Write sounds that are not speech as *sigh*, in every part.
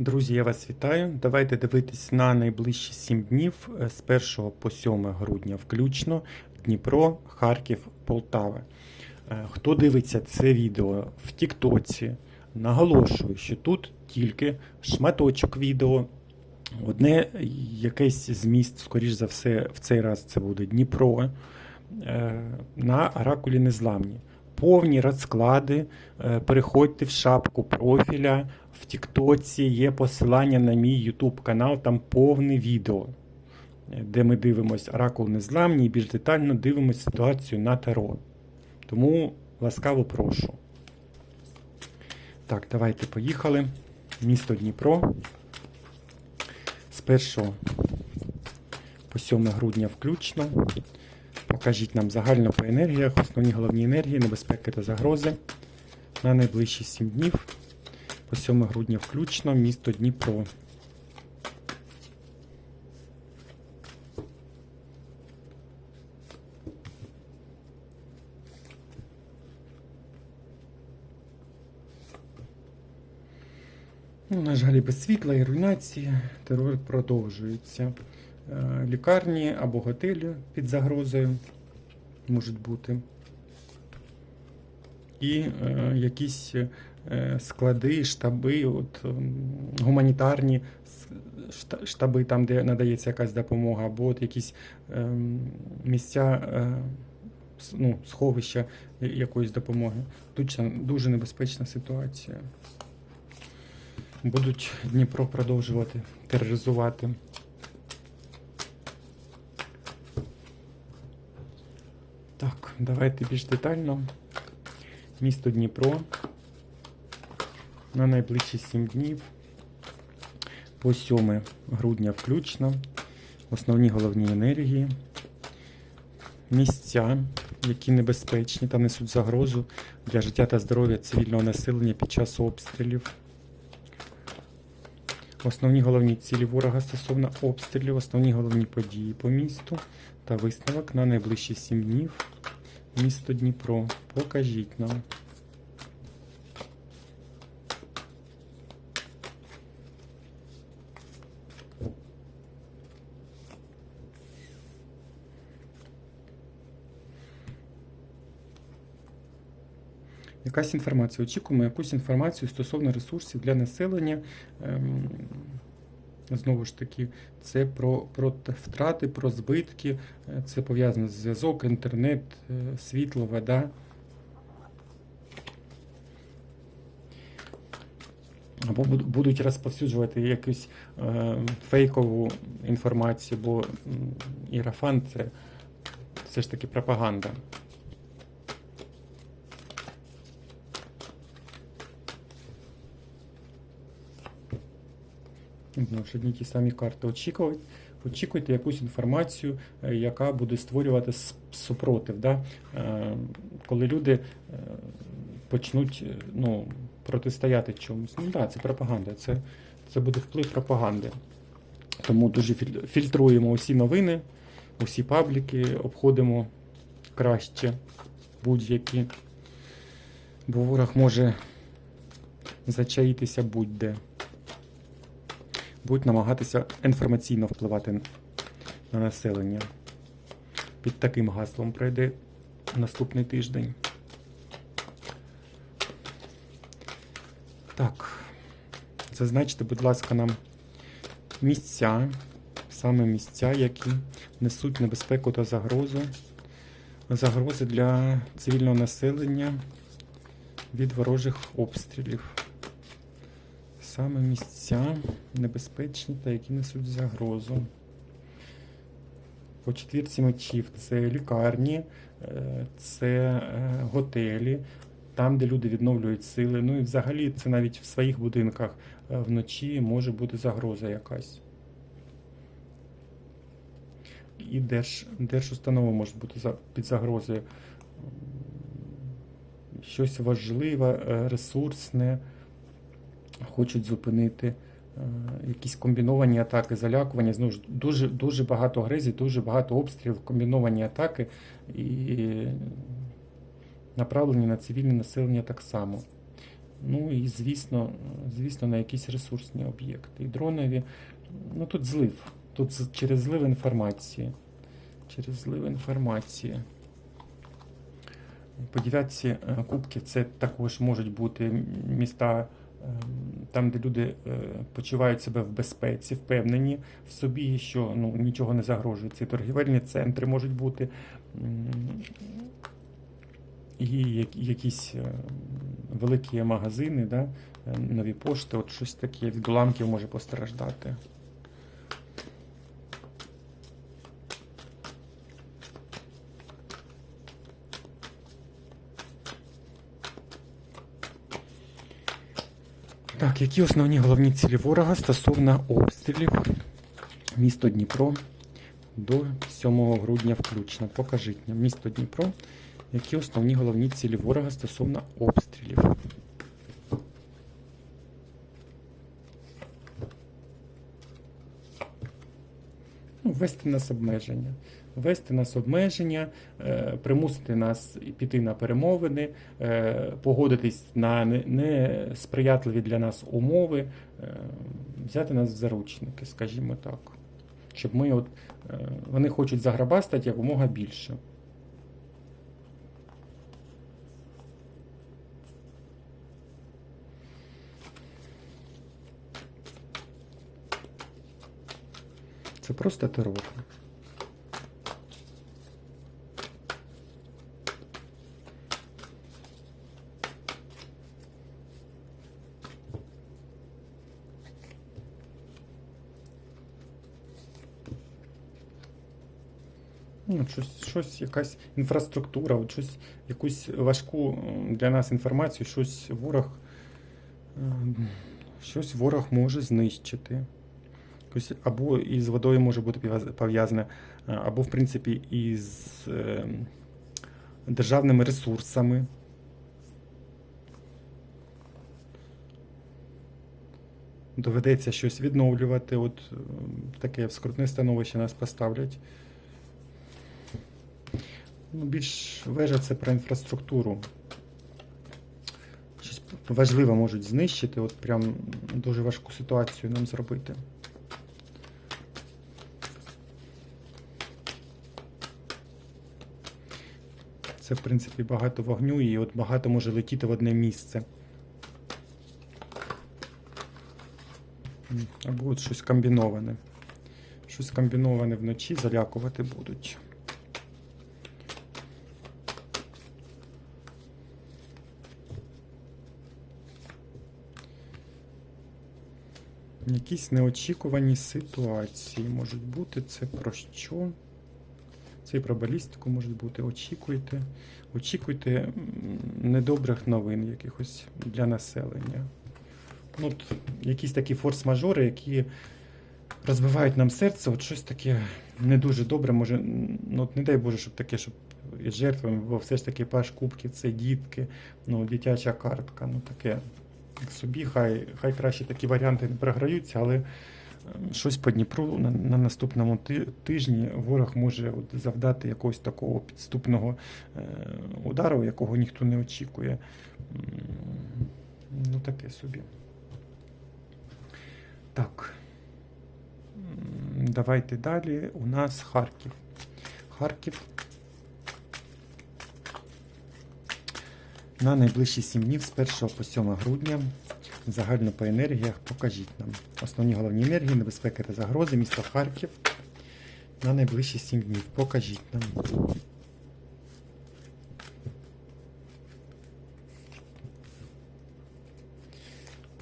Друзі, я вас вітаю. Давайте дивитись на найближчі 7 днів е, з 1 по 7 грудня включно Дніпро, Харків, Полтава. Е, Хто дивиться це відео в Тіктоці, наголошую, що тут тільки шматочок відео. Одне якесь з міст, скоріш за все, в цей раз це буде Дніпро е, на Оракулі Незламні. Повні розклади. е, Переходьте в шапку профіля. В Тіктоці є посилання на мій YouTube канал, там повне відео, е, де ми дивимося Оракул Незламні і більш детально дивимося ситуацію на Таро. Тому ласкаво прошу. Так, давайте поїхали. Місто Дніпро. З 1 по 7 грудня включно. Покажіть нам загально по енергіях, основні головні енергії, небезпеки та загрози на найближчі 7 днів. По 7 грудня включно місто Дніпро. Ну, на жаль, без світла і руйнації терор продовжується. Е, Лікарні або готелі під загрозою можуть бути. І е, якісь е, склади, штаби, от, гуманітарні штаби, там, де надається якась допомога, або от якісь ем, місця е, ну, сховища якоїсь допомоги. Дуже, дуже небезпечна ситуація. Будуть Дніпро продовжувати тероризувати. Так, давайте більш детально. Місто Дніпро на найближчі 7 днів по 7 грудня включно. Основні головні енергії, місця, які небезпечні та несуть загрозу для життя та здоров'я цивільного населення під час обстрілів. Основні головні цілі ворога стосовно обстрілів, основні головні події по місту та висновок на найближчі 7 днів. Місто Дніпро. Покажіть нам. Якась інформація. Очікуємо якусь інформацію стосовно ресурсів для населення. Знову ж таки, це про, про втрати, про збитки, е, це пов'язано з зв'язок, інтернет, е, світло, вода. Або будуть розповсюджувати якусь е, фейкову інформацію, бо ірафан це все ж таки пропаганда. Одні ті самі карти. Очікувати, очікуйте якусь інформацію, е, яка буде створювати супротив. Да? Е, Коли люди е, почнуть ну, протистояти чомусь. Ну да, це пропаганда, це, це буде вплив пропаганди. Тому дуже фільтруємо усі новини, усі пабліки, обходимо краще будь-які. Бо ворог може зачаїтися будь-де будуть намагатися інформаційно впливати на населення. Під таким гаслом пройде наступний тиждень. Так, зазначте, будь ласка, нам місця, саме місця, які несуть небезпеку та загрозу, загрози для цивільного населення від ворожих обстрілів. Саме місця небезпечні та які несуть загрозу. По четвірці мечів це лікарні, е, це е, готелі, там, де люди відновлюють сили. Ну і взагалі це навіть в своїх будинках е, вночі може бути загроза якась. І держ, держустанова може бути під загрозою. Щось важливе, ресурсне хочуть зупинити е, якісь комбіновані атаки, залякування. Знову ж дуже, дуже багато агресії, дуже багато обстрілів, комбіновані атаки і направлені на цивільне населення так само. Ну і звісно, звісно, на якісь ресурсні об'єкти. І дронові. Ну тут злив. Тут через злив інформації. Через злив інформації. По дев'ятці е, це також можуть бути міста, там, де люди е, почувають себе в безпеці, впевнені в собі, що ну, нічого не загрожує. Ці торгівельні центри можуть бути. І якісь е, великі магазини, да, е, нові пошти, от щось таке від уламків може постраждати. Які основні головні цілі ворога стосовно обстрілів місто Дніпро до 7 грудня включно? Покажіть нам місто Дніпро. Які основні головні цілі ворога стосовно обстрілів? Ну, ввести нас обмеження. Ввести нас обмеження, е, примусити нас піти на перемовини, е, погодитись на несприятливі для нас умови, е, взяти нас в заручники, скажімо так. Щоб ми от, вони хочуть заграбастати якомога більше. Це просто терор. Ну, щось, щось, якась інфраструктура, от щось, якусь важку для нас інформацію, щось ворог, ем, щось ворог може знищити. Або із водою може бути пов'язане, або, в принципі, із державними ресурсами. Доведеться щось відновлювати. От таке скрутне становище нас поставлять. Ну, більш вежа це про інфраструктуру. Щось важливе можуть знищити, от прям дуже важку ситуацію нам зробити. Це, в принципі, багато вогню і от багато може летіти в одне місце. Або от щось комбіноване. Щось комбіноване вночі залякувати будуть. Якісь неочікувані ситуації можуть бути. Це про що? Це і про балістику можуть бути. Очікуйте. Очікуйте недобрих новин якихось для населення. Ну, от, якісь такі форс-мажори, які розбивають нам серце, от щось таке не дуже добре. Може, ну, от не дай Боже, щоб таке, щоб із жертвами, бо все ж таки паш кубків це дітки, ну, дитяча картка, ну таке собі, хай, хай краще такі варіанти не програються, але е, щось по Дніпру на, на наступному тижні ворог може от завдати якогось такого підступного е, удару, якого ніхто не очікує. Ну, таке собі. Так. Давайте далі. У нас Харків. Харків. На найближчі 7 днів з 1 по 7 грудня загально по енергіях покажіть нам. Основні головні енергії, небезпеки та загрози міста Харків на найближчі 7 днів. Покажіть нам.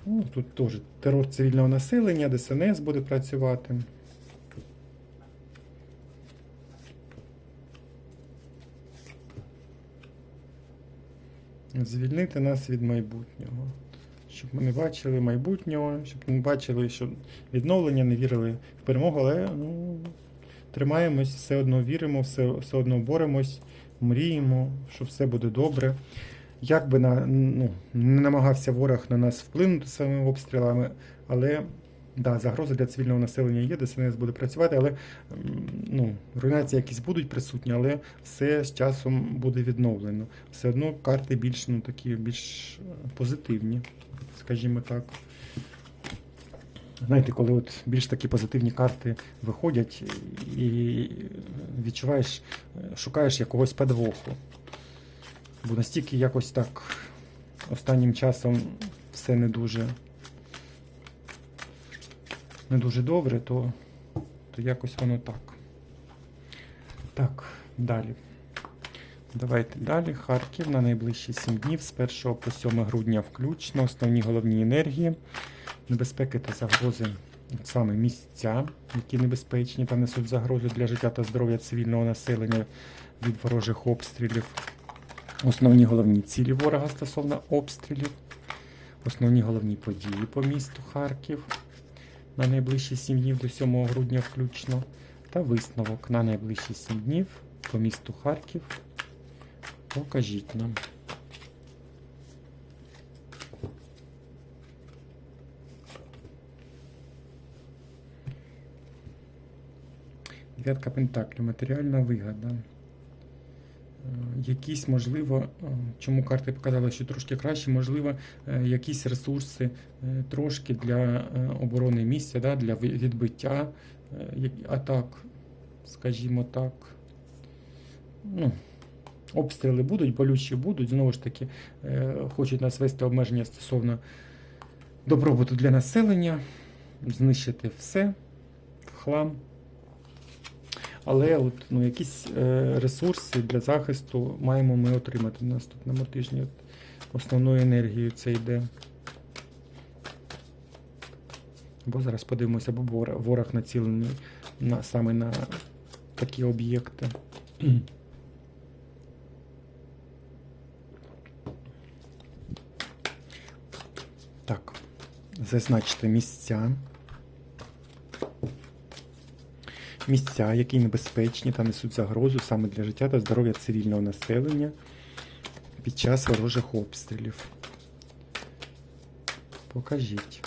Ну, тут теж терор цивільного населення, ДСНС буде працювати. Звільнити нас від майбутнього. Щоб ми не бачили майбутнього, щоб ми бачили, що відновлення, не вірили в перемогу, але ну, тримаємось, все одно віримо, все, все одно боремось, мріємо, що все буде добре. Як би на, ну, не намагався ворог на нас вплинути своїми обстрілами, але Да, загроза для цивільного населення є, ДСНС буде працювати, але ну, руйнації якісь будуть присутні, але все з часом буде відновлено. Все одно карти більш, ну, такі, більш е, позитивні, скажімо так. Знаєте, коли от більш такі позитивні карти виходять і відчуваєш, е, шукаєш якогось подвоху. Бо настільки якось так останнім часом все не дуже не дуже добре, то, то якось воно так. Так, далі. Давайте далі. Харків на найближчі 7 днів з 1 по 7 грудня включно. Основні головні енергії, небезпеки та загрози, саме місця, які небезпечні та несуть загрозу для життя та здоров'я цивільного населення від ворожих обстрілів. Основні головні цілі ворога стосовно обстрілів. Основні головні події по місту Харків на найближчі 7 днів до 7 грудня включно. Та висновок на найближчі 7 днів по місту Харків. Покажіть нам. Дев'ятка Пентаклів. Матеріальна вигода. Якісь, можливо, е, чому карти показали, що трошки краще, можливо, е, якісь ресурси е, трошки для оборони місця, да, для відбиття атак, скажімо так. Ну, обстріли будуть, болючі будуть. Знову ж таки, хочуть нас вести обмеження стосовно добробуту для населення, знищити все в хлам. Але от, ну, якісь е, ресурси для захисту маємо ми отримати на наступному тижні. От, основною енергією це йде. Бо зараз подивимося, бо ворог націлений на, саме на такі об'єкти. Так, зазначте місця. Місця, які небезпечні та несуть загрозу саме для життя та здоров'я цивільного населення під час ворожих обстрілів. Покажіть.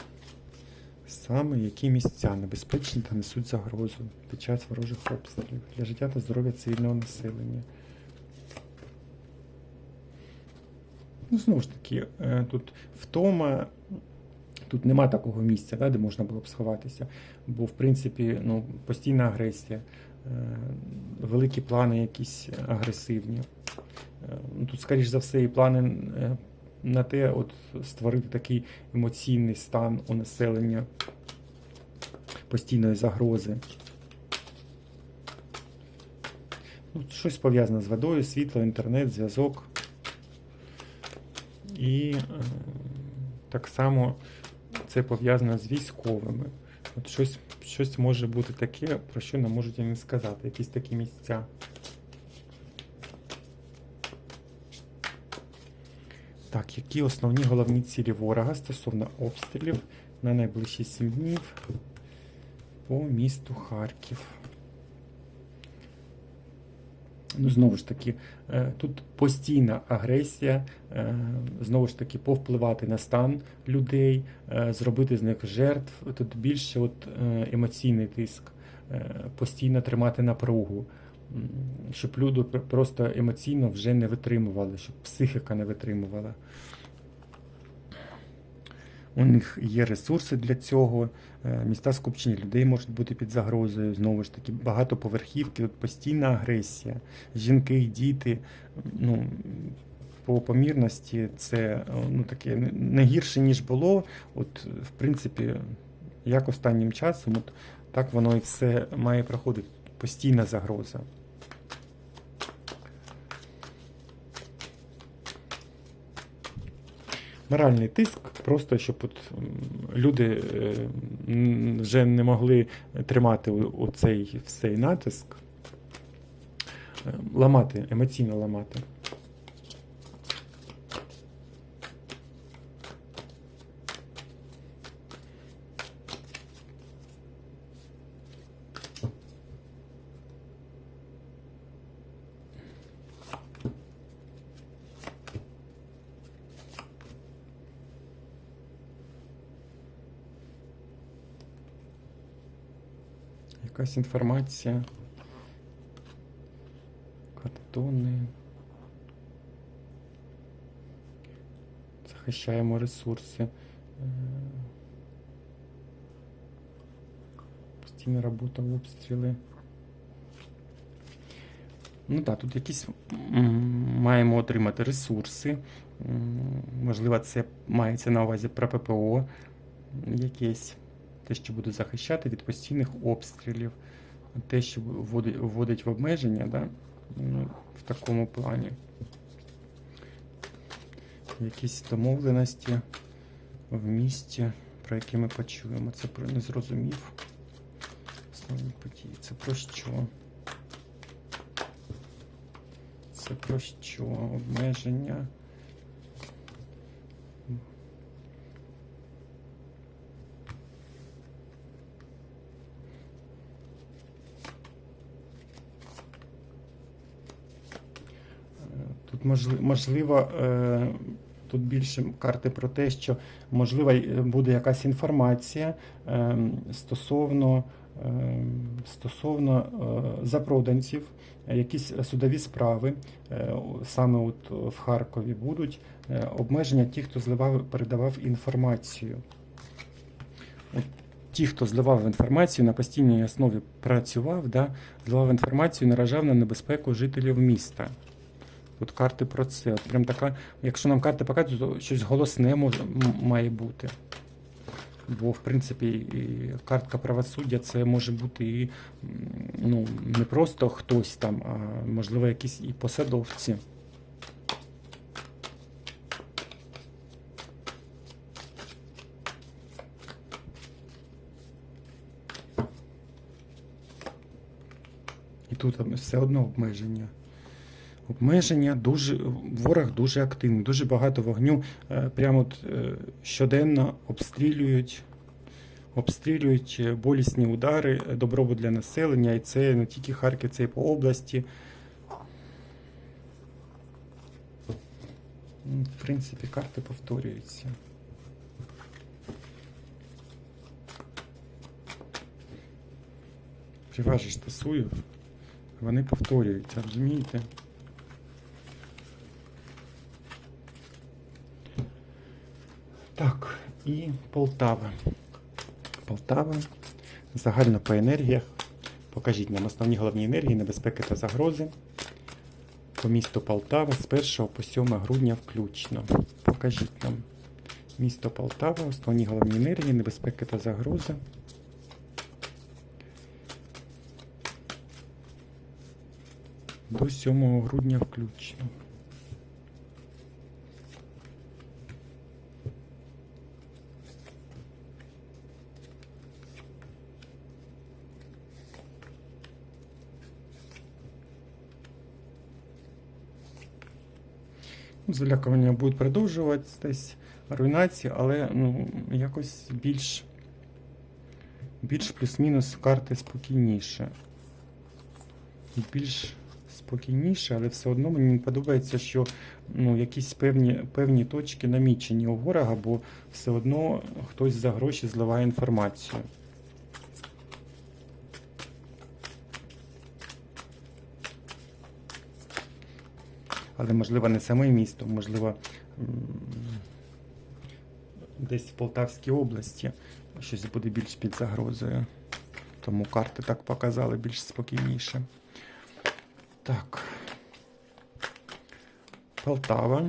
Саме які місця небезпечні та несуть загрозу під час ворожих обстрілів для життя та здоров'я цивільного населення. Ну, знову ж таки, е, тут втома, тут нема такого місця, да, де можна було б сховатися. Бо, в принципі, ну, постійна агресія, е, великі плани якісь агресивні. Е, ну, Тут, скоріш за все, і плани е, на те, от створити такий емоційний стан у населення постійної загрози. Ну, щось пов'язане з водою, світло, інтернет, зв'язок. І так само це пов'язано з військовими. От щось, щось може бути таке, про що не можуть і не сказати. Якісь такі місця. Так, які основні головні цілі ворога стосовно обстрілів на найближчі 7 днів по місту Харків? Ну, знову ж таки, е, тут постійна агресія, е, знову ж таки, повпливати на стан людей, е, зробити з них жертв. Тут більше от емоційний тиск, постійно тримати напругу, щоб люди просто емоційно вже не витримували, щоб психіка не витримувала. У них є ресурси для цього. е, Міста скупчення людей можуть бути під загрозою. Знову ж таки, багатоповерхівки, от постійна агресія. Жінки, діти. Ну, по помірності це е, ну, таке не гірше, ніж було. От, в принципі, як останнім часом, от, так воно і все має проходити. Постійна загроза. Моральний тиск, просто щоб от люди е, вже не могли тримати оцей цей натиск, Е, ламати, емоційно ламати. Якась інформація. Картони. Захищаємо ресурси. Е, Постійна робота, обстріли. Ну так, тут якісь маємо отримати ресурси. Можливо, це мається на увазі про ППО якесь. Те, що буде захищати від постійних обстрілів, те, що вводить, в обмеження, да? ну, в такому плані. Якісь домовленості в місті, про які ми почуємо. Це про не зрозумів. Основні події. Це про що? Це про що? Обмеження. Можливо, е, тут більше карти про те, що можливо буде якась інформація е, стосовно, е, стосовно е, запроданців, е, якісь судові справи е, саме от в Харкові будуть е, обмеження ті, хто зливав, передавав інформацію. От Ті, хто зливав інформацію на постійній основі працював, да, зливав інформацію, наражав на небезпеку жителів міста. Тут карти про це. От прям така, якщо нам карти показують, то щось голосне може, має бути. Бо, в принципі, і картка правосуддя це може бути і ну, не просто хтось там, а можливо якісь і посадовці. І тут все одно обмеження. Обмеження дуже ворог дуже активний, дуже багато вогню. е, Прямо от, е, щоденно обстрілюють, обстрілюють е, болісні удари, добробут для населення, і це не тільки Харків, це і по області. В принципі, карти повторюються. Приважі ж тасую, вони повторюються, розумієте? Так, і Полтава. Полтава. Загально по енергіях. Покажіть нам основні головні енергії, небезпеки та загрози. По місту Полтава з 1 по 7 грудня включно. Покажіть нам місто Полтава, основні головні енергії, небезпеки та загрози. До 7 грудня включно. Залякування будуть продовжуватись, руйнації, але ну, якось більш, більш плюс-мінус карти спокійніше. Більш спокійніше, але все одно мені подобається, що ну, якісь певні, певні точки намічені у ворога, бо все одно хтось за гроші зливає інформацію. Але, можливо, не саме місто, можливо, десь в Полтавській області щось буде більш під загрозою. Тому карти так показали більш спокійніше. Так. Полтава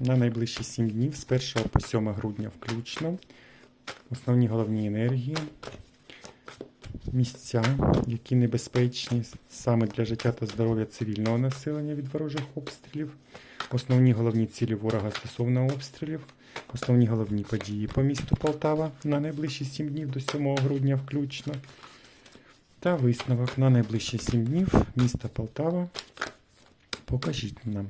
на найближчі 7 днів з 1 по 7 грудня включно. Основні головні енергії. Місця, які небезпечні саме для життя та здоров'я цивільного населення від ворожих обстрілів. Основні головні цілі ворога стосовно обстрілів. Основні головні події по місту Полтава на найближчі 7 днів до 7 грудня включно. Та висновок на найближчі 7 днів міста Полтава. Покажіть нам.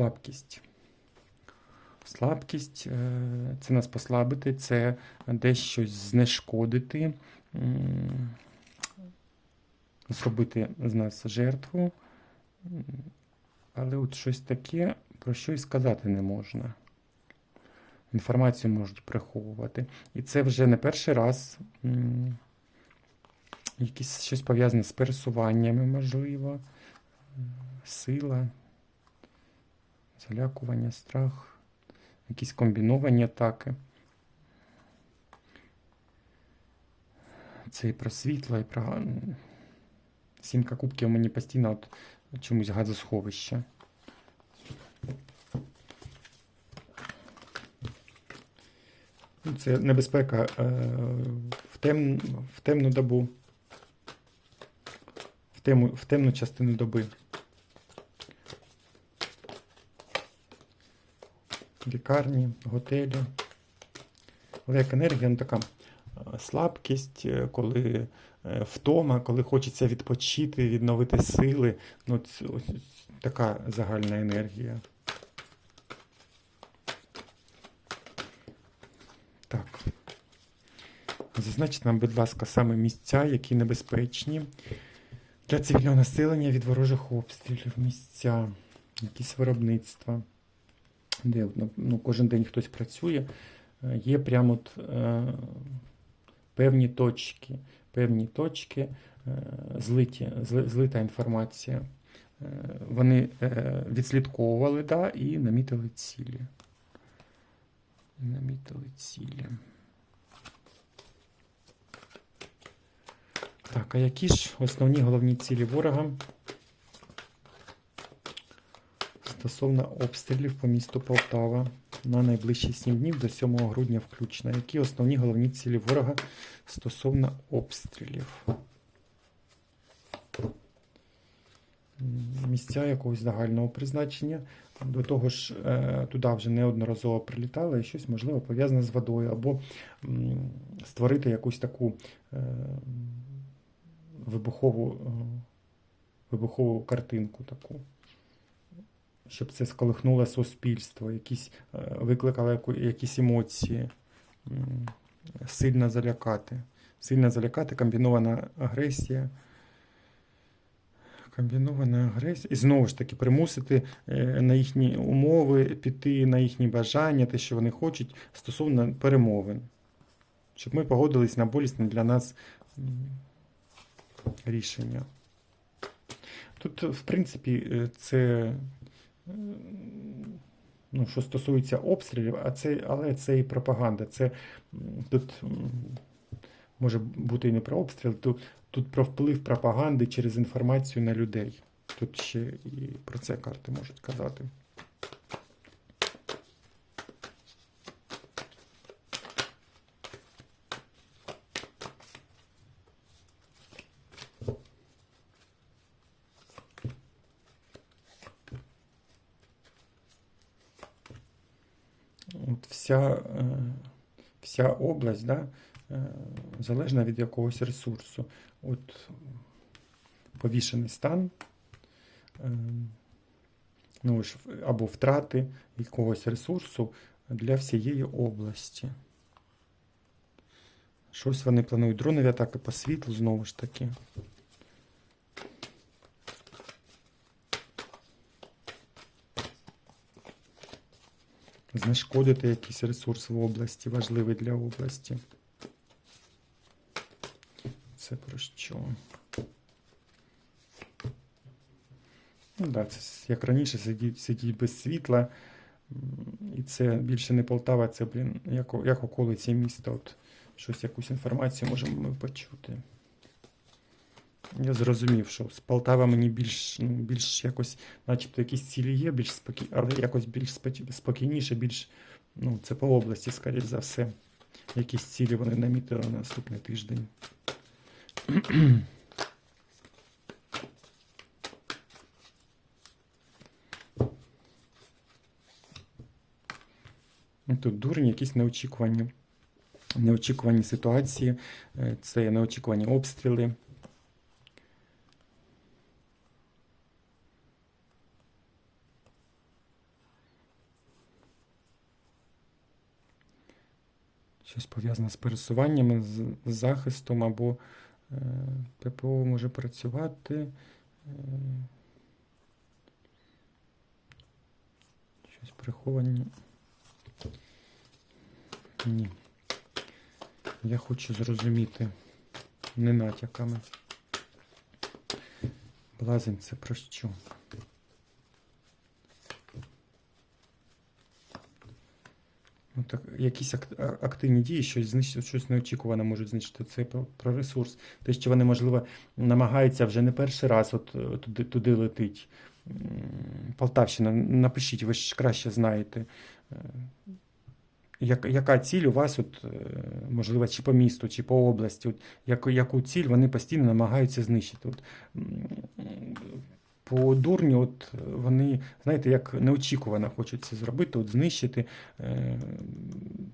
Слабкість. Слабкість е, це нас послабити, це дещо знешкодити, зробити з нас жертву. Але от щось таке про що і сказати не можна. Інформацію можуть приховувати. І це вже не перший раз. Якісь щось пов'язане з пересуваннями, можливо. Сила, залякування, страх, якісь комбіновані атаки. Це і про світло, і про. Сімка кубків мені постійно от чомусь газосховище. Ну, Це небезпека е, в, тем, в темну добу. В, тему, в темну частину доби. Лікарні, готелі. Але як енергія, ну така е, слабкість, е, коли е, втома, коли хочеться відпочити, відновити сили. Ну, ц- ось така загальна енергія. Так. Зазначте нам, будь ласка, саме місця, які небезпечні для цивільного населення від ворожих обстрілів, місця, якісь виробництва, де ну, ну, кожен день хтось працює. Е, Є прямо от, е, певні точки, певні точки, е, злиті, зли- злита інформація. Е, Вони е, відслідковували да, і намітили цілі. Намітили цілі. Так, а які ж основні головні цілі ворога стосовно обстрілів по місту Полтава на найближчі 7 днів до 7 грудня включно? Які основні головні цілі ворога стосовно обстрілів? Місця якогось загального призначення. До того ж, е, туди вже неодноразово прилітало і щось можливо пов'язане з водою, або створити якусь таку е, вибухову, е, вибухову картинку таку. Щоб це сколихнуло суспільство, якісь, е, викликало якісь емоції, сильно залякати. Сильно залякати, комбінована агресія. Комбінована агресія. І знову ж таки примусити е, на їхні умови піти, на їхні бажання, те, що вони хочуть, стосовно перемовин. Щоб ми погодились на болісне для нас рішення. Тут, в принципі, е, це, ну, що стосується обстрілів, а це, але це і пропаганда. Це тут може бути і не про обстріл, тут, тут про вплив пропаганди через інформацію на людей. Тут ще і про це карти можуть казати. От вся, е, вся область да, е, залежна від якогось ресурсу. От повішений стан, е, ну, або втрати якогось ресурсу для всієї області. Щось вони планують. Дронові атаки по світлу знову ж таки. Знешкодити якийсь ресурс в області, важливий для області. Це про що? Ну да, це як раніше сидіть, сидіть без світла. І це більше не Полтава, це, блін, як, як околиці міста. От щось, якусь інформацію можемо ми почути. Я зрозумів, що з Полтава мені більш, ну, більш якось, начебто якісь цілі є, більш спокій... але якось більш спокійніше, більш, ну, це по області, скоріш за все. Якісь цілі вони намітили на наступний тиждень. *clears throat* Ну, Тут дурні, якісь неочікувані, неочікувані ситуації, е, це неочікувані обстріли. Щось пов'язане з пересуваннями, з захистом або е, ППО може працювати. Е, Ось приховані. Ні. Я хочу зрозуміти не натяками. Блазень це про що? Ну, так, якісь активні дії, щось щось неочікуване можуть знищити. Це про, ресурс. Те, що вони, можливо, намагаються вже не перший раз от, туди, туди летить. Полтавщина, напишіть, ви ж краще знаєте. Е, Як, яка ціль у вас, от, е, можливо, чи по місту, чи по області, от, яку, ціль вони постійно намагаються знищити? От, по дурню, от вони, знаєте, як неочікувано хочуть це зробити, от знищити е,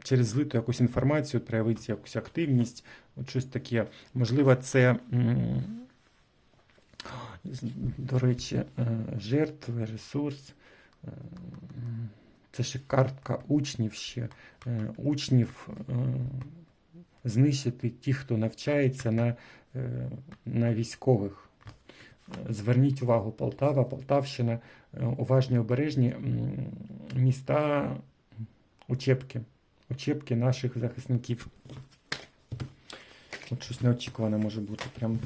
через злиту якусь інформацію, проявити якусь активність, от щось таке. Можливо, це, до речі, е, жертви, ресурс. е, Це ще картка учнів ще. Е, Учнів е, знищити ті, хто навчається на, е, на військових. Зверніть увагу, Полтава, Полтавщина, е, уважні обережні міста учебки. Учебки наших захисників. От щось неочікуване може бути. Прям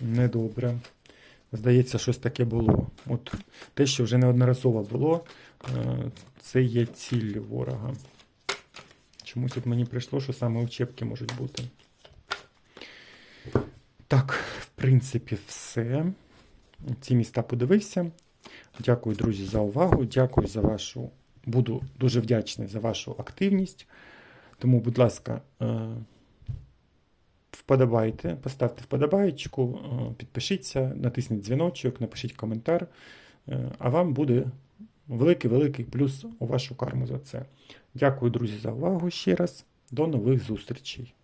недобре. Здається, щось таке було. От те, що вже неодноразово було, е, це є ціль ворога. Чомусь от мені прийшло, що саме учебки можуть бути. Так, принципі, все. Ці міста подивився. Дякую, друзі, за увагу. Дякую за вашу. Буду дуже вдячний за вашу активність. Тому, будь ласка, е, вподобайте, поставте вподобайку, е, підпишіться, натисніть дзвіночок, напишіть коментар. Е, А вам буде великий-великий плюс у вашу карму за це. Дякую, друзі, за увагу ще раз. До нових зустрічей.